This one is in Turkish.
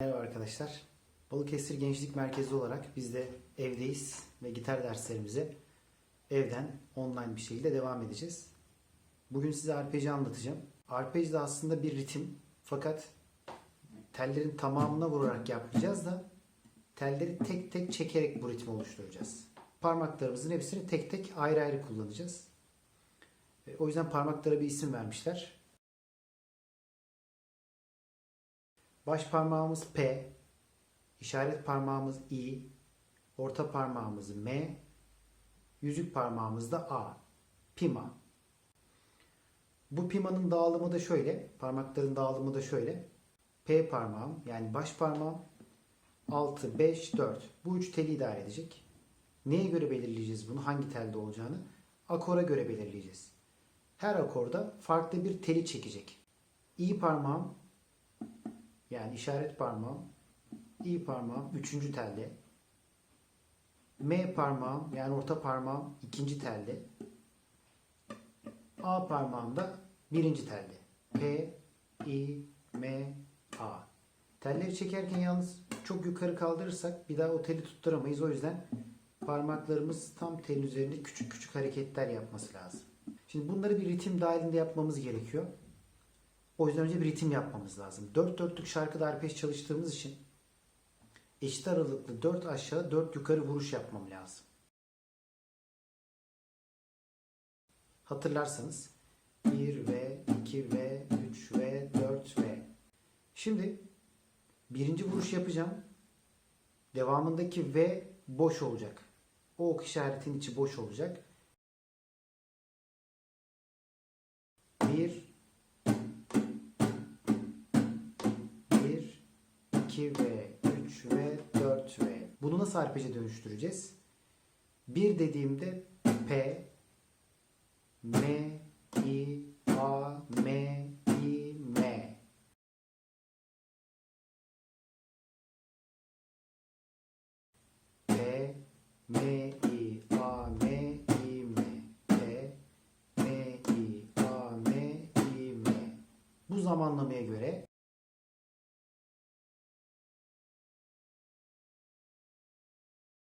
Merhaba arkadaşlar. Balıkesir Gençlik Merkezi olarak biz de evdeyiz ve gitar derslerimize evden online bir şekilde devam edeceğiz. Bugün size arpej'i anlatacağım. Arpej de aslında bir ritim fakat tellerin tamamına vurarak yapmayacağız da telleri tek tek çekerek bu ritmi oluşturacağız. Parmaklarımızın hepsini tek tek ayrı ayrı kullanacağız. E, O yüzden parmaklara bir isim vermişler. Baş parmağımız P, işaret parmağımız I, orta parmağımız M, yüzük parmağımız da A. Pima. Bu pimanın dağılımı da şöyle, parmakların dağılımı da şöyle. P parmağım yani baş parmağım 6, 5, 4. Bu üç teli idare edecek. Neye göre belirleyeceğiz bunu? Hangi telde olacağını? Akora göre belirleyeceğiz. Her akorda farklı bir teli çekecek. İ parmağım yani işaret parmağım, i parmağım üçüncü telde. M parmağım yani orta parmağım ikinci telde. A parmağım da birinci telde. P, I, M, A. Telleri çekerken yalnız çok yukarı kaldırırsak bir daha o teli tutturamayız. O yüzden parmaklarımız tam telin üzerinde küçük küçük hareketler yapması lazım. Şimdi bunları bir ritim dahilinde yapmamız gerekiyor. O yüzden önce bir ritim yapmamız lazım. Dört dörtlük şarkıda arpej çalıştığımız için eşit aralıklı dört aşağı dört yukarı vuruş yapmam lazım. Hatırlarsanız 1 ve 2 ve 3 ve 4 ve Şimdi birinci vuruş yapacağım. Devamındaki ve boş olacak. O ok işaretin içi boş olacak. 2 ve 3 ve 4 ve bunu nasıl arpeje dönüştüreceğiz? 1 dediğimde P, M, I, A, M, I, M. P, M, I, A, M, I, M. P, M, I, A, M, I, M. Bu zamanlamaya göre